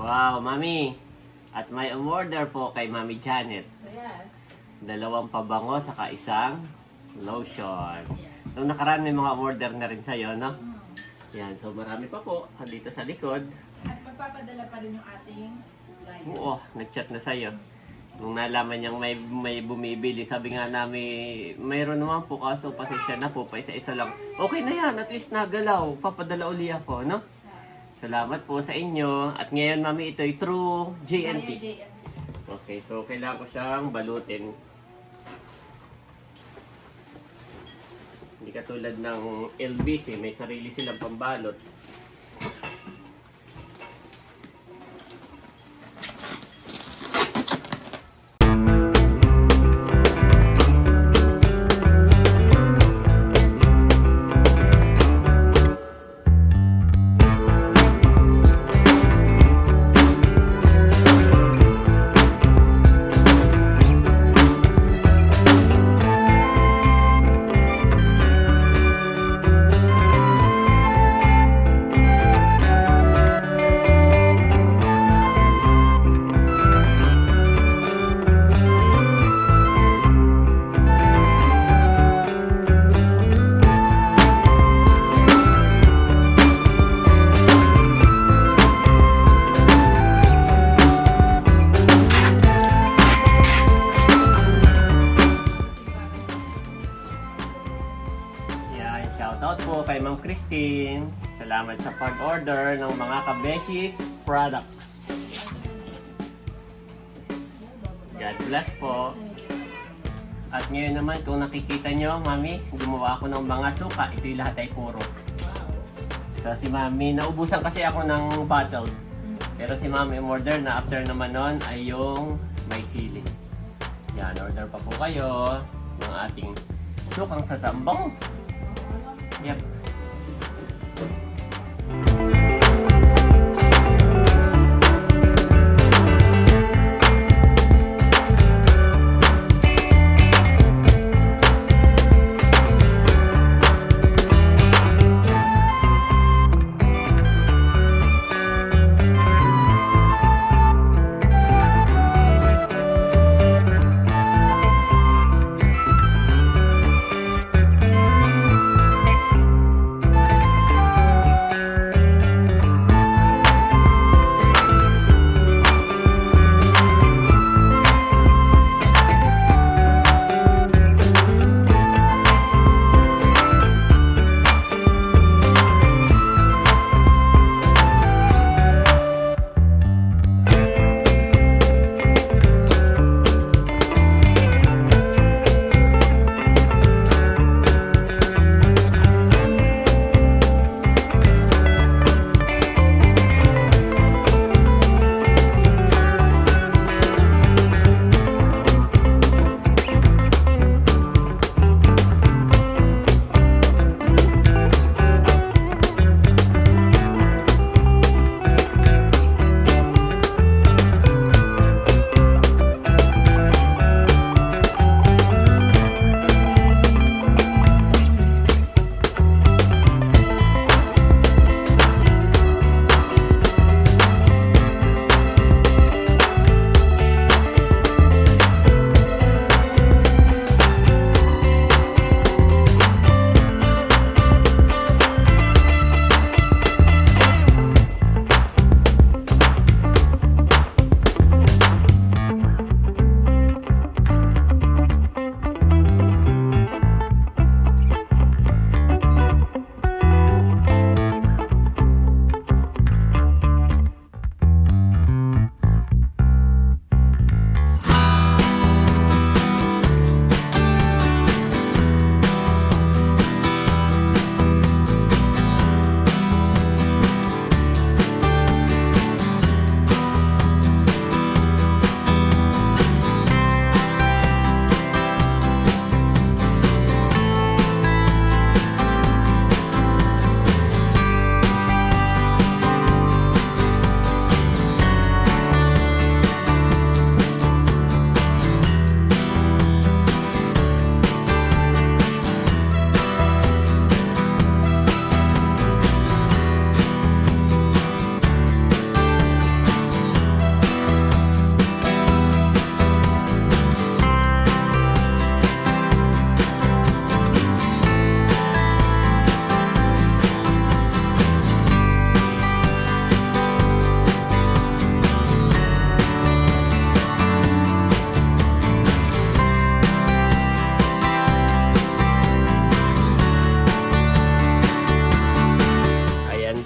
Wow, Mami. At may umorder po kay Mami Janet. Yes. Dalawang pabango saka isang lotion. Nung nakaraan may mga order na rin sa'yo, no? Yan, so marami pa po dito sa likod. At magpapadala pa rin yung ating supplier. Oo, nag-chat na sa'yo. Nung nalaman niyang may, may bumibili, sabi nga namin, mayroon naman po kaso pasensya na po, pa isa-isa lang. Okay na yan, at least nagalaw. Papadala uli ako, no? Salamat po sa inyo. At ngayon, mami, ito ay true JNT. Okay, so kailangan ko siyang balutin. Hindi katulad ng LBC, may sarili silang pambalot. Shoutout po kay Ma'am Christine. Salamat sa pag-order ng mga kabeshis product. God bless po. At ngayon naman, kung nakikita nyo, Mami, gumawa ako ng mga suka. Ito yung lahat ay puro. So si Mami, naubusan kasi ako ng bottle. Pero si Mami order na after naman nun ay yung may sili. Yan, order pa po kayo ng ating sukang sasambong. Yep.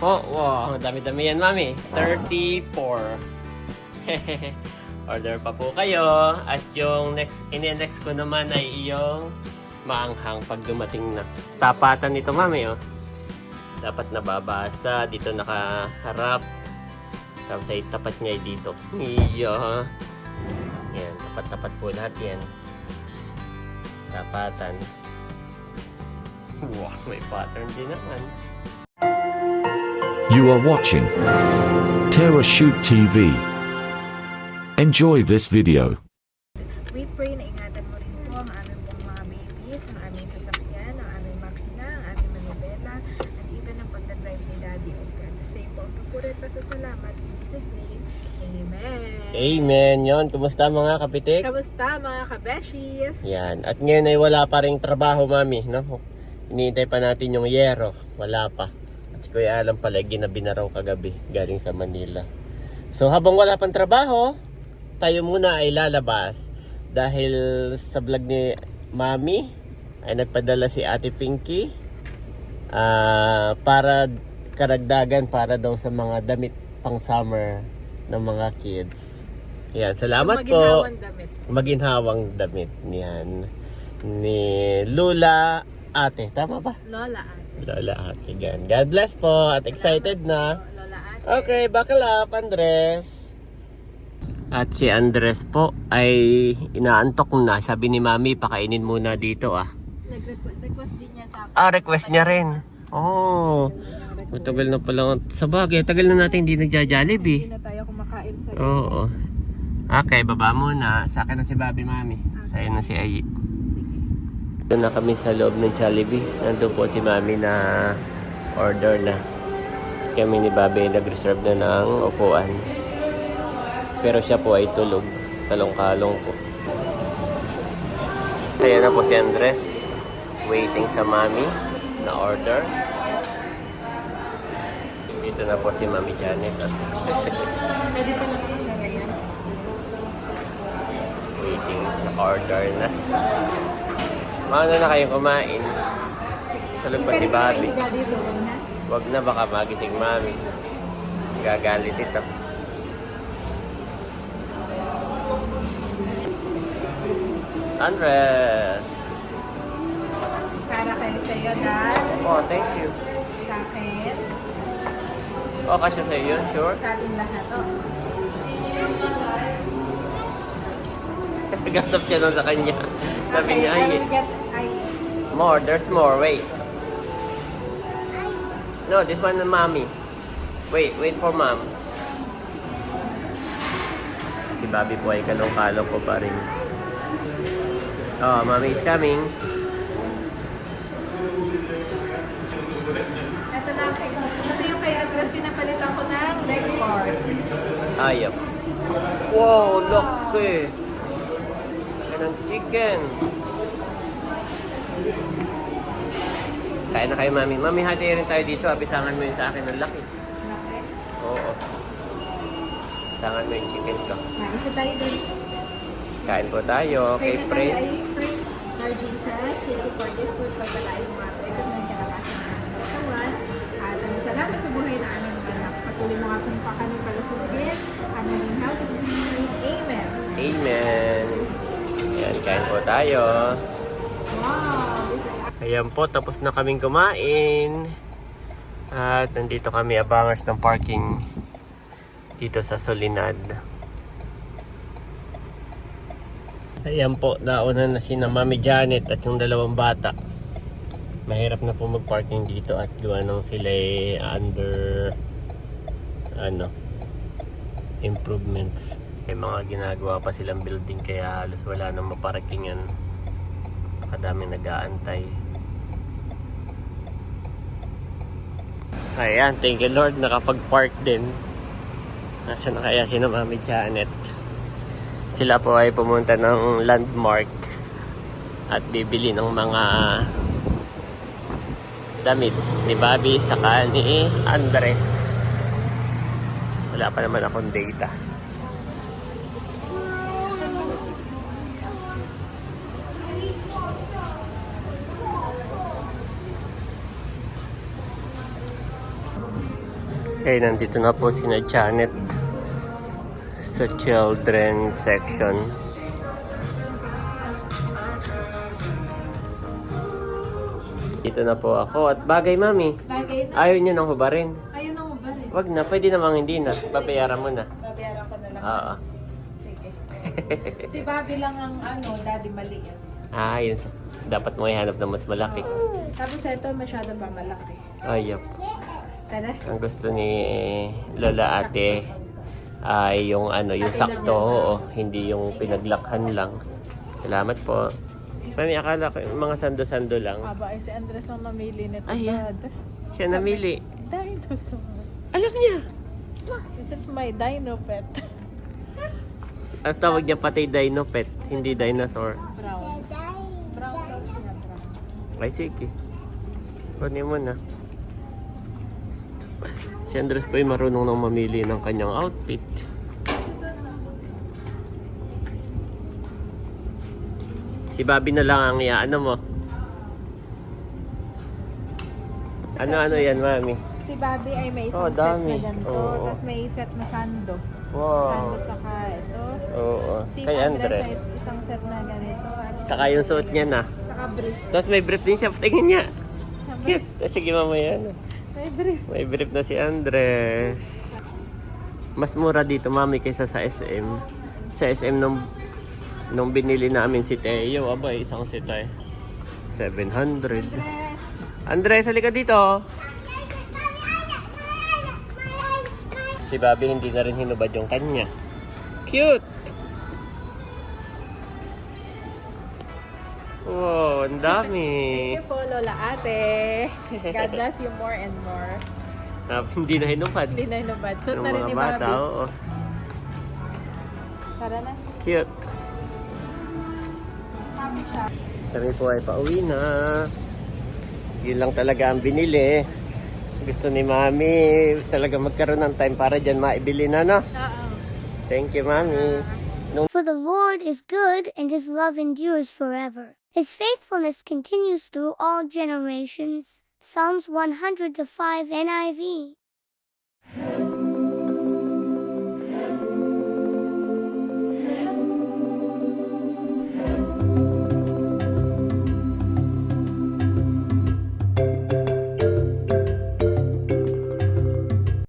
May dami yan, mami. 34. Order pa po kayo. At yung next, ini-next ko naman ay yung maanghang pag dumating na. Tapatan nito, mami, oh. Dapat nababasa. Dito nakaharap. Tapos ay tapat niya dito. Iya. Yan, tapat-tapat po lahat yan. Tapatan. Wow, may pattern din naman. You are watching Terra Shoot TV. Enjoy this video. We pray na ingatan mo rin po ang aming pong mga babies, ang aming sasakyan, ang aming makina, ang aming manibela, at even ang pagdadrive ni Daddy o God. Sa iyo po ang pa sa salamat. In Jesus' name, Amen. Amen. Yon, kumusta mga kapitik? Kamusta mga kabeshis? Yan. At ngayon ay wala pa rin trabaho, mami. No? Iniintay pa natin yung yero. Wala pa. Si Kuya Alam pala, ginabi na raw kagabi. Galing sa Manila. So habang wala pang trabaho, tayo muna ay lalabas. Dahil sa vlog ni Mami, ay nagpadala si Ate Pinky ah, para karagdagan para daw sa mga damit pang summer ng mga kids. Yan, salamat po Maginhawang damit. maginhawang damit niyan ni Lula Ate. Tama ba? Lola ate. Lola Ate. Gan. God bless po at excited na. Okay, buckle up, Andres. At si Andres po ay inaantok na. Sabi ni Mami, pakainin muna dito ah. Nag-request request din niya sa. Ah, request niya rin. Oh. Matagal na pala. Sa bagay, tagal na natin hindi nagja-jollibee. Hindi na tayo kumakain sa Oo. Okay, baba muna. Sa akin na si Bobby, Mami. Sa'yo na si Ayi. Doon na kami sa loob ng Jollibee. Nandun po si Mami na order na. Kami ni Bobby nag-reserve na ng upuan. Pero siya po ay tulog. Talong-kalong po. Ayan na po si Andres. Waiting sa Mami na order. Dito na po si Mami Janet. Pwede pa lang isa yan. Waiting. Naka-order na. Mauna na kayong kumain. Tulog pa si Bobby. Doon na. Wag na baka magising mami. Gagalit ito. Andres! Para kayo sa'yo, Dad. Oh, thank you. Sa akin. Oh, kasya sa yun, sure. Sa ating lahat. Oh. Gasap siya nun sa kanya. Sabi niya, I ay, more, there's more, wait. No, this one mommy. Wait, wait for mom. Si Bobby po ay kalong-kalong ko pa rin. Oh, mommy is coming. Ito na kay, kasi yung kay Andres, pinapalitan ko ng leg part. Ayap. Wow, laki. Yan ang chicken. Kain na kayo, mami. Mami, hati rin tayo dito. Abisangan mo yun sa akin. Ang laki. Laki. Oo. Abisangan mo yung chicken ko. Ah, isa tayo doon. Kain po tayo. Kay Kaya tayo Fred. ay pray. Lord Jesus, thank you for this food. Pagpalain mo nga ito ng kalakasan ng aming katawan. At salamat sa buhay na aming mga anak. Patuloy mo nga kung. At. Amen. Amen. Yan, kain po tayo. Wow, Ayan po, tapos na kaming kumain. At nandito kami abangers ng parking dito sa Solinad. Ayan po, nauna na si na Mami Janet at yung dalawang bata. Mahirap na po mag-parking dito at gawa nang sila under ano improvements. May mga ginagawa pa silang building kaya halos wala nang maparkingan. Kadaming nag-aantay. Ayan, thank you Lord, nakapag-park din. Nasaan na kaya si Mami Janet? Sila po ay pumunta ng landmark at bibili ng mga damit ni Bobby saka ni Andres. Wala pa naman akong data. Okay, nandito na po si na Janet sa children section. Dito na po ako. At bagay, mami. Bagay na. Ayaw niyo nang hubarin. Ayun ang ba rin. Wag na, pwede namang hindi na. Babayaran mo na. Babayaran ko na lang. Oo. Sige. si Bobby lang ang ano, daddy maliit. Ah, yun. Dapat mo ihanap na mas malaki. Tapos ito masyado pa malaki. Ayop. Tara. Ang gusto ni Lola Ate ay yung ano, yung sakto, oo, hindi yung pinaglakhan lang. Salamat po. Mami, akala ko yung mga sando-sando lang. Aba, ay si Andres ang namili nito. Ay, yan. Dad. Siya namili. Dinosaur. Alam niya. This is my dino pet. Ang tawag niya pati dino pet, hindi dinosaur. Brown. Brown daw siya, brown. Ay, sige. Kunin mo na. Si Andres po ay marunong nang mamili ng kanyang outfit. Si Bobby na lang ang mo. Ano ano yan, mami? Si Bobby ay may isang Oh, dami. set na ganito. Oo. Tapos may set na sando. Wow. Sando saka ito. Oo. Si Kay Andres ay Andres. isang set na ganito. At Saka yung suot niya na. Saka brief. Tapos may brief din siya. Tingin niya. Cute. Sige mamaya na. May brief. May brief na si Andres. Mas mura dito, mami, kaysa sa SM. Sa SM nung, nung binili namin si Teo, abay, isang sita eh. 700. Andres, halika dito. Si Bobby hindi na rin hinubad yung kanya. Cute! Wow, ang dami. Thank you po, Lola Ate. God bless you more and more. Ah, hindi na hinubad. Hindi na inubad. Suot Ng na rin mga ni bata, Bobby. oo. Tara na. Cute. Kami po ay pauwi na. Yun lang talaga ang binili. Gusto ni Mami talaga magkaroon ng time para dyan maibili na, no? Oo. Thank you, Mami. For the Lord is good, and his love endures forever. His faithfulness continues through all generations. Psalms 105 NIV.